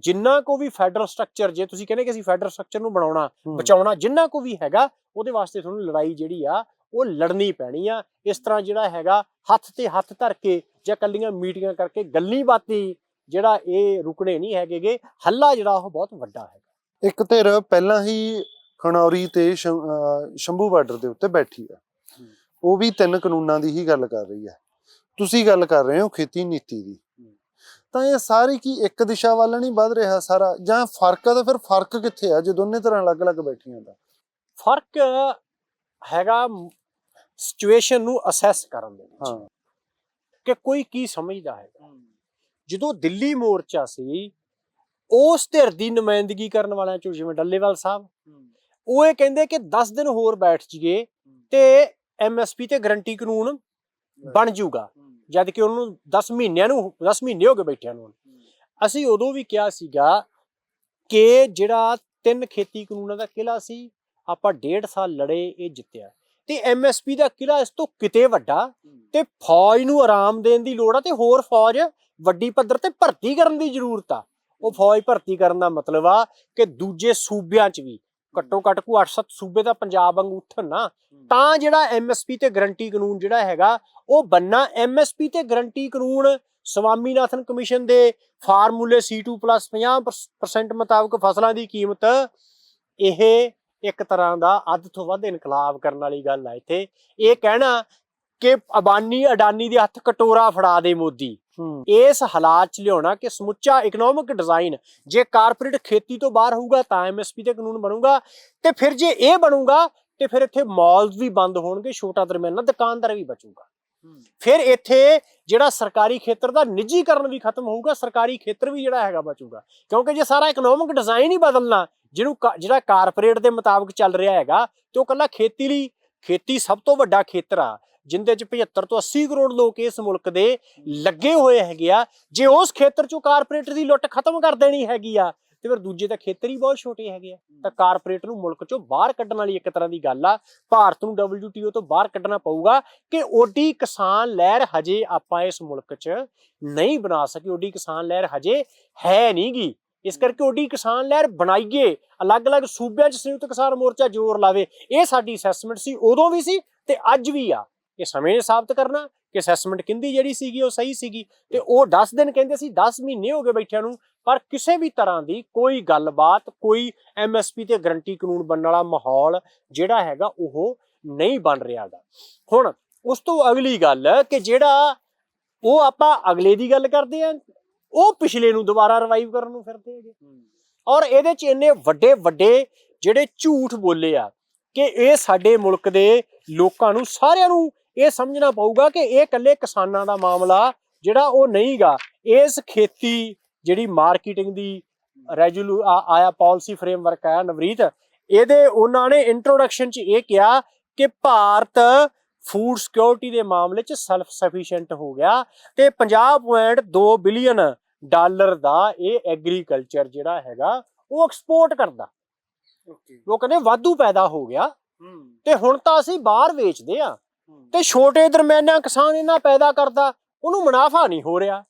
ਜਿੰਨਾ ਕੋ ਵੀ ਫੈਡਰਲ ਸਟਰਕਚਰ ਜੇ ਤੁਸੀਂ ਕਹਿੰਦੇ ਕਿ ਅਸੀਂ ਫੈਡਰਲ ਸਟਰਕਚਰ ਨੂੰ ਬਣਾਉਣਾ। ਬਚਾਉਣਾ ਜਿੰਨਾ ਕੋ ਵੀ ਹੈਗਾ ਉਹਦੇ ਵਾਸਤੇ ਤੁਹਾਨੂੰ ਲੜਾਈ ਜਿਹੜੀ ਆ ਉਹ ਲੜਨੀ ਪੈਣੀ ਆ। ਇਸ ਤਰ੍ਹਾਂ ਜਿਹੜਾ ਹੈਗਾ ਹੱਥ ਤੇ ਹੱਥ ਧਰ ਕੇ ਜਾਂ ਕੱਲੀਆਂ ਮੀਟਿੰਗਾਂ ਕਰਕੇ ਗੱਲੀ ਬਾਤੀ ਜਿਹੜਾ ਇਹ ਰੁਕਣੇ ਨਹੀਂ ਹੈਗੇਗੇ ਹੱਲਾ ਜਿਹੜਾ ਉਹ ਬਹੁਤ ਵੱਡਾ ਹੈ ਇੱਕ ਧਿਰ ਪਹਿਲਾਂ ਹੀ ਖਣੌਰੀ ਤੇ ਸ਼ੰਭੂ ਬਾਰਡਰ ਦੇ ਉੱਤੇ ਬੈਠੀ ਆ ਹੂੰ। ਉਹ ਵੀ ਤਿੰਨ ਕਾਨੂੰਨਾਂ ਦੀ ਹੀ ਗੱਲ ਕਰ ਰਹੀ ਹੈ। ਤੁਸੀਂ ਗੱਲ ਕਰ ਰਹੇ ਹੋ ਖੇਤੀ ਨੀਤੀ ਦੀ। ਤਾਂ ਇਹ ਸਾਰੀ ਕੀ ਇੱਕ ਦਿਸ਼ਾ ਵੱਲ ਨਹੀਂ ਵੱਧ ਰਿਹਾ ਸਾਰਾ? ਜਾਂ ਫ਼ਰਕ ਆ ਤਾਂ ਫਿਰ ਫ਼ਰਕ ਕਿੱਥੇ ਆ? ਜੇ ਦੋਨੇ ਤਰ੍ਹਾਂ ਅਲੱਗ-ਅਲੱਗ ਬੈਠੀਆਂ ਤਾਂ। ਫ਼ਰਕ ਹੈਗਾ ਸਿਚੁਏਸ਼ਨ ਨੂੰ ਅਸੈਸ ਕਰਨ ਦੇ ਵਿੱਚ ਹਾਂ। ਕਿ ਕੋਈ ਕੀ ਸਮਝਦਾ ਹੈਗਾ। ਜਦੋਂ ਦਿੱਲੀ ਮੋਰਚਾ ਸੀ, ਉਸ ਧਿਰ ਦੀ ਨੁਮਾਇੰਦਗੀ ਕਰਨ ਵਾਲਿਆਂ ਚੋਂ ਜਿਵੇਂ ਡੱਲੇਵਾਲ ਸਾਹਿਬ, ਉਹ ਇਹ ਕਹਿੰਦੇ ਕਿ 10 ਦਿਨ ਹੋਰ ਬੈਠ ਜੀਏ ਤੇ ਐਮਐਸਪੀ ਤੇ ਗਰੰਟੀ ਕਾਨੂੰਨ ਬਣ ਜਾਊਗਾ। ਜਦ ਕਿ ਉਹਨੂੰ 10 ਮਹੀਨਿਆਂ ਨੂੰ 10 ਮਹੀਨੇ ਹੋ ਗਏ ਬੈਠਿਆਂ ਨੂੰ। ਅਸੀਂ ਉਦੋਂ ਵੀ ਕਿਹਾ ਸੀਗਾ ਕਿ ਜਿਹੜਾ ਤਿੰਨ ਖੇਤੀ ਕਾਨੂੰਨਾਂ ਦਾ ਕਿਲਾ ਸੀ, ਆਪਾਂ ਡੇਢ ਸਾਲ ਲੜੇ, ਇਹ ਜਿੱਤਿਆ। ਤੇ ਐਮਐਸਪੀ ਦਾ ਕਿਲਾ ਇਸ ਤੋਂ ਕਿਤੇ ਵੱਡਾ ਤੇ ਫੌਜ ਨੂੰ ਆਰਾਮ ਦੇਣ ਦੀ ਲੋੜ ਆ ਤੇ ਹੋਰ ਫੌਜ ਵੱਡੀ ਪੱਧਰ ਤੇ ਭਰਤੀ ਕਰਨ ਦੀ ਜ਼ਰੂਰਤ ਆ। ਉਹ ਫੌਜ ਭਰਤੀ ਕਰਨ ਦਾ ਮਤਲਬ ਆ ਕਿ ਦੂਜੇ ਸੂਬਿਆਂ 'ਚ ਵੀ, ਘੱਟੋ ਘੱਟ ਕੋ 8-7 ਸੂਬੇ ਦਾ ਪੰਜਾਬ ਵਾਂਗ ਉੱਠਣ ਨਾ, ਤਾਂ ਜਿਹੜਾ ਐਮਐਸਪੀ ਤੇ ਗਰੰਟੀ ਕਾਨੂੰਨ ਜਿਹੜਾ ਹੈਗਾ, ਉਹ ਬੰਨਾ ਐਮਐਸਪੀ ਤੇ ਗਰੰਟੀ ਕਾਨੂੰਨ ਸਵਾਮੀਨਾਥਨ ਕਮਿਸ਼ਨ ਦੇ ਫਾਰਮੂਲੇ C2+ 50% ਮੁਤਾਬਕ ਫਸਲਾਂ ਦੀ ਕੀਮਤ, ਇਹ ਇੱਕ ਤਰ੍ਹਾਂ ਦਾ ਅੱਧ ਤੋਂ ਵੱਧ ਇਨਕਲਾਬ ਕਰਨ ਵਾਲੀ ਗੱਲ ਆ ਇੱਥੇ। ਇਹ ਕਹਿਣਾ ਕਿ ਅਬਾਨੀ ਅਡਾਨੀ ਦੇ ਹੱਥ ਕਟੋਰਾ ਫੜਾ ਦੇ ਮੋਦੀ। ਇਸ ਹਾਲਾਤ 'ਚ ਲਿਆਉਣਾ ਕਿ ਸਮੁੱਚਾ ਇਕਨੋਮਿਕ ਡਿਜ਼ਾਈਨ ਜੇ ਕਾਰਪੋਰੇਟ ਖੇਤੀ ਤੋਂ ਬਾਹਰ ਹੋਊਗਾ ਤਾਂ ਐਮਐਸਪੀ ਤੇ ਕਾਨੂੰਨ ਬਣੂਗਾ ਤੇ ਫਿਰ ਜੇ ਇਹ ਬਣੂਗਾ ਤੇ ਫਿਰ ਇੱਥੇ ਮਾਲਸ ਵੀ ਬੰਦ ਹੋਣਗੇ ਛੋਟਾ ਦਰਮਿਆਨਾ ਦੁਕਾਨਦਾਰ ਵੀ ਬਚੂਗਾ। ਫਿਰ ਇੱਥੇ ਜਿਹੜਾ ਸਰਕਾਰੀ ਖੇਤਰ ਦਾ ਨਿੱਜੀਕਰਨ ਵੀ ਖਤਮ ਹੋਊਗਾ ਸਰਕਾਰੀ ਖੇਤਰ ਵੀ ਜਿਹੜਾ ਹੈਗਾ ਬਚੂਗਾ। ਕਿਉਂਕਿ ਜੇ ਸਾਰਾ ਇਕਨੋਮਿਕ ਡਿਜ਼ਾਈਨ ਹੀ ਬਦਲਣਾ ਜਿਹਨੂੰ ਕਾ- ਜਿਹੜਾ ਕਾਰਪੋਰੇਟ ਦੇ ਮੁਤਾਬਕ ਚੱਲ ਰਿਹਾ ਹੈਗਾ ਤੇ ਉਹ ਕੱਲਾ ਖੇਤੀ ਲਈ, ਖੇਤੀ ਸਭ ਤੋਂ ਵੱਡਾ ਖੇਤਰ ਆ, ਜਿੰਦੇ ਚ 75 ਤੋਂ 80 ਕਰੋੜ ਲੋਕ ਇਸ ਮੁਲਕ ਦੇ ਲੱਗੇ ਹੋਏ ਹੈਗੇ ਆ, ਜੇ ਉਸ ਖੇਤਰ ਚੋਂ ਕਾਰਪੋਰੇਟ ਦੀ ਲੁੱਟ ਖਤਮ ਕਰ ਦੇਣੀ ਹੈਗੀ ਆ, ਤੇ ਫਿਰ ਦੂਜੇ ਤਾਂ ਖੇਤਰ ਹੀ ਬਹੁਤ ਛੋਟੇ ਹੈਗੇ ਆ। ਤਾਂ ਕਾਰਪੋਰੇਟ ਨੂੰ ਮੁਲਕ ਚੋਂ ਬਾਹਰ ਕੱਢਣ ਵਾਲੀ ਇੱਕ ਤਰ੍ਹਾਂ ਦੀ ਗੱਲ ਆ, ਭਾਰਤ ਨੂੰ WTO ਤੋਂ ਬਾਹਰ ਕੱਢਣਾ ਪਊਗਾ ਕਿ ਓਡੀ ਕਿਸਾਨ ਲਹਿਰ ਹਜੇ ਆਪਾਂ ਇਸ ਮੁਲਕ 'ਚ ਨਹੀਂ ਬਣਾ ਸਕੇ, ਓਡੀ ਕਿਸਾਨ ਲਹਿਰ ਹਜੇ ਹੈ ਨਹੀਂਗੀ ਇਸ ਕਰਕੇ ਓਡੀ ਕਿਸਾਨ ਲਹਿਰ ਬਣਾਈਏ, ਅਲੱਗ-ਅਲੱਗ ਸੂਬਿਆਂ 'ਚ ਸੰਯੁਕਤ ਕਿਸਾਨ ਮੋਰਚਾ ਜ਼ੋਰ ਲਾਵੇ। ਇਹ ਸਾਡੀ ਅਸੈਸਮੈਂਟ ਸੀ, ਉਦੋਂ ਵੀ ਸੀ ਤੇ ਅੱਜ ਵੀ ਆ। ਇਹ ਸਮੇਂ ਨੇ ਸਾਬਤ ਕਰਨਾ ਕਿ ਅਸੈਸਮੈਂਟ ਕਿੰਦੀ ਜਿਹੜੀ ਸੀਗੀ, ਉਹ ਸਹੀ ਸੀਗੀ ਤੇ ਉਹ 10 ਦਿਨ ਕਹਿੰਦੇ ਸੀ 10 ਮਹੀਨੇ ਹੋ ਗਏ ਬੈਠਿਆਂ ਨੂੰ, ਪਰ ਕਿਸੇ ਵੀ ਤਰ੍ਹਾਂ ਦੀ ਕੋਈ ਗੱਲਬਾਤ, ਕੋਈ ਐਮਐਸਪੀ ਤੇ ਗਰੰਟੀ ਕਾਨੂੰਨ ਬਣਨ ਵਾਲਾ ਮਾਹੌਲ ਜਿਹੜਾ ਹੈਗਾ, ਉਹ ਨਹੀਂ ਬਣ ਰਿਹਾਗਾ ਹੁਣ ਉਸ ਤੋਂ ਅਗਲੀ ਗੱਲ ਕਿ ਜਿਹੜਾ ਉਹ ਆਪਾਂ ਅਗਲੇ ਦੀ ਗੱਲ ਕਰਦੇ ਆ ਉਹ ਪਿਛਲੇ ਨੂੰ ਦੁਬਾਰਾ ਰਿਵਾਈਵ ਕਰਨ ਨੂੰ ਫਿਰਦੇ ਹੈਗੇ। ਔਰ ਇਹਦੇ ਚ ਇੰਨੇ ਵੱਡੇ ਵੱਡੇ ਜਿਹੜੇ ਝੂਠ ਬੋਲੇ ਆ ਕਿ ਇਹ ਸਾਡੇ ਮੁਲਕ ਦੇ ਲੋਕਾਂ ਨੂੰ ਸਾਰਿਆਂ ਨੂੰ ਇਹ ਸਮਝਣਾ ਪਊਗਾ ਕਿ ਇਹ ਇਕੱਲੇ ਕਿਸਾਨਾਂ ਦਾ ਮਾਮਲਾ ਜਿਹੜਾ ਉਹ ਨਹੀਂਗਾ। ਇਸ ਖੇਤੀ ਜਿਹੜੀ ਮਾਰਕੀਟਿੰਗ ਦੀ ਰੈਜੂਲੂ ਆਇਆ ਪਾਲਿਸੀ ਫਰੇਮਵਰਕ ਆਇਆ ਨਵਰੀਤ ਇਹਦੇ ਉਹਨਾਂ ਨੇ ਇੰਟਰੋਡਕਸ਼ਨ ਚ ਇਹ ਕਿਹਾ ਕਿ ਭਾਰਤ ਫੂਡ ਸਿਕਿਉਰਿਟੀ ਦੇ ਮਾਮਲੇ ਚ ਸੈਲਫ ਸਫੀਸ਼ੀਐਂਟ ਹੋ ਗਿਆ ਤੇ 50.2 ਬਿਲੀਅਨ ਡਾਲਰ ਦਾ ਇਹ ਐਗਰੀਕਲਚਰ ਜਿਹੜਾ ਹੈਗਾ ਉਹ ਐਕਸਪੋਰਟ ਕਰਦਾ। ਓਕੇ ਉਹ ਕਹਿੰਦੇ ਵਾਧੂ ਪੈਦਾ ਹੋ ਗਿਆ। ਤੇ ਹੁਣ ਤਾਂ ਅਸੀਂ ਬਾਹਰ ਵੇਚਦੇ ਆ ਤੇ ਛੋਟੇ ਦਰਮਿਆਨਾ ਕਿਸਾਨ ਇਹਨਾਂ ਪੈਦਾ ਕਰਦਾ ਉਹਨੂੰ ਮੁਨਾਫਾ ਨਹੀਂ ਹੋ ਰਿਹਾ।